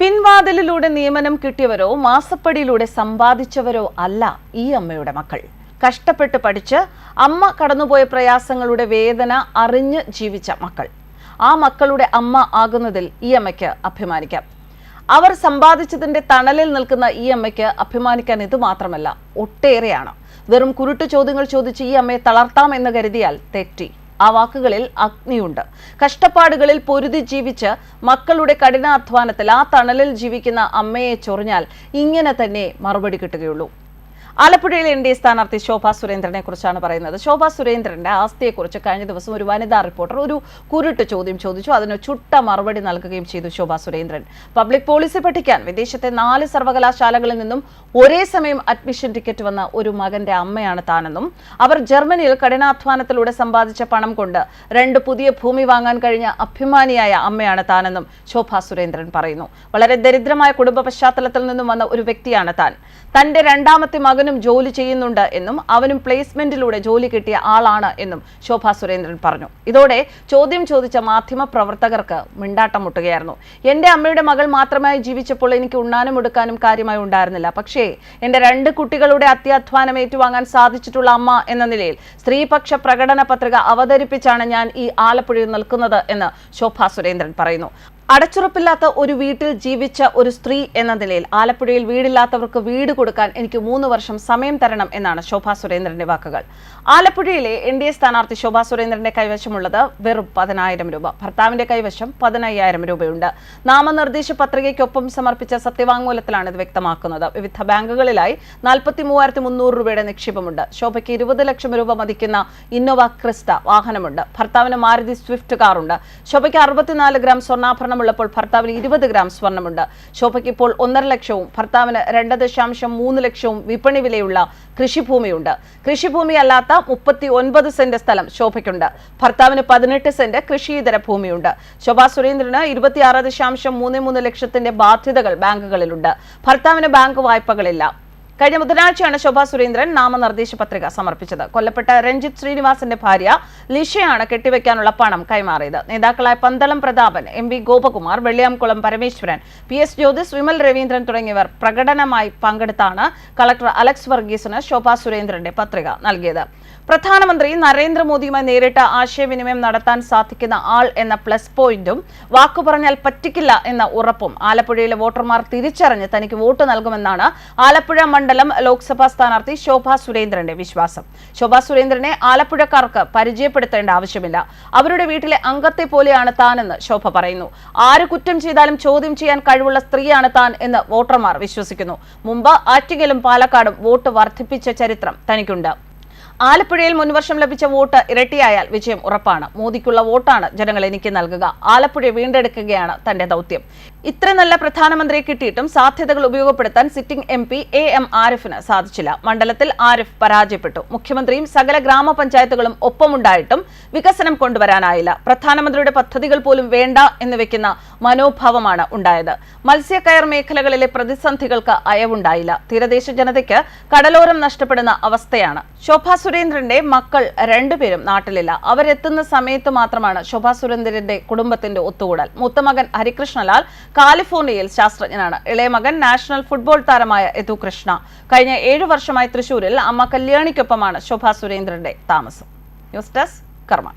പിൻവാതിലിലൂടെ നിയമനം കിട്ടിയവരോ മാസപ്പടിയിലൂടെ സമ്പാദിച്ചവരോ അല്ല ഈ അമ്മയുടെ മക്കൾ. കഷ്ടപ്പെട്ട് പഠിച്ച് അമ്മ കടന്നുപോയ പ്രയാസങ്ങളുടെ വേദന അറിഞ്ഞ് ജീവിച്ച മക്കൾ. ആ മക്കളുടെ അമ്മ ആകുന്നതിൽ ഈ അമ്മയ്ക്ക് അഭിമാനിക്കാം. അവർ സമ്പാദിച്ചതിന്റെ തണലിൽ നിൽക്കുന്ന ഈ അമ്മയ്ക്ക് അഭിമാനിക്കാൻ ഇത് മാത്രമല്ല ഒട്ടേറെയാണ്. വെറും കുരുട്ട് ചോദ്യങ്ങൾ ചോദിച്ച് ഈ അമ്മയെ തളർത്താം എന്ന് കരുതിയാൽ തെറ്റി. ആ വാക്കുകളിൽ അഗ്നിയുണ്ട്. കഷ്ടപ്പാടുകളിൽ പൊരുതി ജീവിച്ച് മക്കളുടെ കഠിനാധ്വാനത്തിൽ ആ തണലിൽ ജീവിക്കുന്ന അമ്മയെ ചൊറിഞ്ഞാൽ ഇങ്ങനെ തന്നെ മറുപടി കിട്ടുകയുള്ളൂ. ആലപ്പുഴയിലെ എൻ ഡി എ സ്ഥാനാർത്ഥി ശോഭാ സുരേന്ദ്രനെ കുറിച്ചാണ് പറയുന്നത്. ശോഭാ സുരേന്ദ്രന്റെ ആസ്തിയെക്കുറിച്ച് കഴിഞ്ഞ ദിവസം ഒരു വനിതാ റിപ്പോർട്ടർ ഒരു കുരുട്ട് ചോദ്യം ചോദിച്ചു. അതിന് ചുട്ട മറുപടി നൽകുകയും ചെയ്തു ശോഭാ സുരേന്ദ്രൻ. പബ്ലിക് പോളിസി പഠിക്കാൻ വിദേശത്തെ നാല് സർവകലാശാലകളിൽ നിന്നും ഒരേ സമയം അഡ്മിഷൻ ടിക്കറ്റ് വന്ന ഒരു മകന്റെ അമ്മയാണ് താനെന്നും അവർ ജർമ്മനിയിൽ കഠിനാധ്വാനത്തിലൂടെ സമ്പാദിച്ച പണം കൊണ്ട് രണ്ട് പുതിയ ഭൂമി വാങ്ങാൻ കഴിഞ്ഞ അഭിമാനിയായ അമ്മയാണ് താനെന്നും ശോഭാ സുരേന്ദ്രൻ പറയുന്നു. വളരെ ദരിദ്രമായ കുടുംബ പശ്ചാത്തലത്തിൽ നിന്നും വന്ന ഒരു വ്യക്തിയാണ് താൻ. തന്റെ രണ്ടാമത്തെ മകനും ജോലി ചെയ്യുന്നുണ്ട് എന്നും അവനും പ്ലേസ്മെന്റിലൂടെ ജോലി കിട്ടിയ ആളാണ് എന്നും ശോഭാ സുരേന്ദ്രൻ പറഞ്ഞു. ഇതോടെ ചോദ്യം ചോദിച്ച മാധ്യമ പ്രവർത്തകർക്ക് മിണ്ടാട്ടം മുട്ടുകയായിരുന്നു. എന്റെ അമ്മയുടെ മകൾ മാത്രമായി ജീവിച്ചപ്പോൾ എനിക്ക് ഉണ്ണാനും എടുക്കാനും കാര്യമായി ഉണ്ടായിരുന്നില്ല. പക്ഷേ എന്റെ രണ്ട് കുട്ടികളുടെ അത്യാധ്വാനം ഏറ്റുവാങ്ങാൻ സാധിച്ചിട്ടുള്ള അമ്മ എന്ന നിലയിൽ സ്ത്രീപക്ഷ പ്രകടന പത്രിക അവതരിപ്പിച്ചാണ് ഞാൻ ഈ ആലപ്പുഴയിൽ നിൽക്കുന്നത് എന്ന് ശോഭാ സുരേന്ദ്രൻ പറയുന്നു. അടച്ചുറപ്പില്ലാത്ത ഒരു വീട്ടിൽ ജീവിച്ച ഒരു സ്ത്രീ എന്ന നിലയിൽ ആലപ്പുഴയിൽ വീടില്ലാത്തവർക്ക് വീട് കൊടുക്കാൻ എനിക്ക് മൂന്ന് വർഷം സമയം തരണം എന്നാണ് ശോഭാ സുരേന്ദ്രന്റെ വാക്കുകൾ. ആലപ്പുഴയിലെ എൻ ഡി എ സ്ഥാനാർത്ഥി ശോഭാ സുരേന്ദ്രന്റെ കൈവശമുള്ളത് വെറും പതിനായിരം രൂപ. ഭർത്താവിന്റെ കൈവശം പതിനയ്യായിരം രൂപയുണ്ട്. നാമനിർദ്ദേശ പത്രികയ്ക്കൊപ്പം സമർപ്പിച്ച സത്യവാങ്മൂലത്തിലാണ് ഇത് വ്യക്തമാക്കുന്നത്. വിവിധ ബാങ്കുകളിലായി നാൽപ്പത്തി മൂവായിരത്തി മുന്നൂറ് രൂപയുടെ നിക്ഷേപമുണ്ട്. ശോഭയ്ക്ക് ഇരുപത് ലക്ഷം രൂപ മതിക്കുന്ന ഇന്നോവ ക്രിസ്റ്റ വാഹനമുണ്ട്. ഭർത്താവിന് മാരുതി സ്വിഫ്റ്റ് കാറുണ്ട്. ശോഭയ്ക്ക് അറുപത്തിനാല് ഗ്രാം സ്വർണാഭരണമുള്ളപ്പോൾ ഭർത്താവിന് ഇരുപത് ഗ്രാം സ്വർണമുണ്ട് ശോഭയ്ക്ക് ഇപ്പോൾ ഒന്നര ലക്ഷവും ഭർത്താവിന് രണ്ട് ദശാംശം മൂന്ന് ലക്ഷവും വിപണി വിലയുള്ള കൃഷിഭൂമിയുണ്ട്. കൃഷിഭൂമി അല്ലാത്ത മുപ്പത്തി ഒൻപത് സെന്റ് സ്ഥലം ശോഭയ്ക്കുണ്ട്. ഭർത്താവിന് പതിനെട്ട് സെന്റ് കൃഷിയിതര ഭൂമിയുണ്ട്. ശോഭാ സുരേന്ദ്രന് ഇരുപത്തിയാറ് ദശാംശം മൂന്ന് മൂന്ന് ലക്ഷത്തിന്റെ ബാധ്യതകൾ ബാങ്കുകളിലുണ്ട്. ഭർത്താവിന് ബാങ്ക് വായ്പകളില്ല. കഴിഞ്ഞ ബുധനാഴ്ചയാണ് ശോഭാ സുരേന്ദ്രൻ നാമനിർദ്ദേശ പത്രിക സമർപ്പിച്ചത്. കൊല്ലപ്പെട്ട രഞ്ജിത്ത് ശ്രീനിവാസന്റെ ഭാര്യ ലിഷയാണ് കെട്ടിവെക്കാനുള്ള പണം കൈമാറിയത്. നേതാക്കളായ Pandalam Prathapan M V Gopakumar Velliyamkulam Parameswaran P S Jyothis Vimal Raveendran തുടങ്ങിയവർ പ്രകടനമായി പങ്കെടുത്താണ് കളക്ടർ അലക്സ് വർഗീസിന് ശോഭാ സുരേന്ദ്രന്റെ പത്രിക നൽകിയത്. പ്രധാനമന്ത്രി നരേന്ദ്രമോദിയുമായി നേരിട്ട് ആശയവിനിമയം നടത്താൻ സാധിക്കുന്ന ആൾ എന്ന പ്ലസ് പോയിന്റും വാക്കു പറഞ്ഞാൽ പറ്റിക്കില്ല എന്ന ഉറപ്പും ആലപ്പുഴയിലെ വോട്ടർമാർ തിരിച്ചറിഞ്ഞ് തനിക്ക് വോട്ട് നൽകുമെന്നാണ് ആലപ്പുഴ മണ്ഡലം ലോക്സഭാ സ്ഥാനാർത്ഥി ശോഭാ സുരേന്ദ്രന്റെ വിശ്വാസം. ശോഭാ സുരേന്ദ്രനെ ആലപ്പുഴക്കാർക്ക് പരിചയപ്പെടുത്തേണ്ട ആവശ്യമില്ല. അവരുടെ വീട്ടിലെ അംഗത്തെ പോലെയാണ് താനെന്ന് ശോഭ പറയുന്നു. ആര് കുറ്റം ചെയ്താലും ചോദ്യം ചെയ്യാൻ കഴിവുള്ള സ്ത്രീയാണ് താൻ എന്ന് വോട്ടർമാർ വിശ്വസിക്കുന്നു. മുമ്പ് ആറ്റിങ്ങലും പാലക്കാടും വോട്ട് വർദ്ധിപ്പിച്ച ചരിത്രം തനിക്കുണ്ട്. ആലപ്പുഴയിൽ മുൻവർഷം ലഭിച്ച വോട്ട് ഇരട്ടിയായാൽ വിജയം ഉറപ്പാണ്. മോദിക്കുള്ള വോട്ടാണ് ജനങ്ങൾ എനിക്ക് നൽകുക. ആലപ്പുഴ വീണ്ടെടുക്കുകയാണ് തന്റെ ദൗത്യം. ഇത്ര നല്ല പ്രധാനമന്ത്രിയെ കിട്ടിയിട്ടും സാധ്യതകൾ ഉപയോഗപ്പെടുത്താൻ sitting M P A M ആരിഫിന് സാധിച്ചില്ല. മണ്ഡലത്തിൽ ആരിഫ് പരാജയപ്പെട്ടു. മുഖ്യമന്ത്രിയും സകല ഗ്രാമപഞ്ചായത്തുകളും ഒപ്പമുണ്ടായിട്ടും വികസനം കൊണ്ടുവരാനായില്ല. പ്രധാനമന്ത്രിയുടെ പദ്ധതികൾ പോലും വേണ്ട എന്ന് വെക്കുന്ന മനോഭാവമാണ് ഉണ്ടായത്. മത്സ്യക്കയർ മേഖലകളിലെ പ്രതിസന്ധികൾക്ക് അയവുണ്ടായില്ല. തീരദേശ ജനതയ്ക്ക് കടലോരം നഷ്ടപ്പെടുന്ന അവസ്ഥയാണ്. ശോഭാ സുരേന്ദ്രന്റെ മക്കൾ രണ്ടുപേരും നാട്ടിലില്ല. അവരെത്തുന്ന സമയത്ത് മാത്രമാണ് ശോഭാ സുരേന്ദ്രന്റെ കുടുംബത്തിന്റെ ഒത്തുകൂടൽ. മൂത്തമകൻ ഹരികൃഷ്ണലാൽ കാലിഫോർണിയയിൽ ശാസ്ത്രജ്ഞനാണ്. ഇളയ മകൻ നാഷണൽ ഫുട്ബോൾ താരമായ യദു കൃഷ്ണ. കഴിഞ്ഞ ഏഴു വർഷമായി തൃശൂരിൽ അമ്മ കല്യാണിക്കൊപ്പമാണ് ശോഭാ സുരേന്ദ്രന്റെ താമസം. ന്യൂസ് ഡെസ്ക് കർമ്മ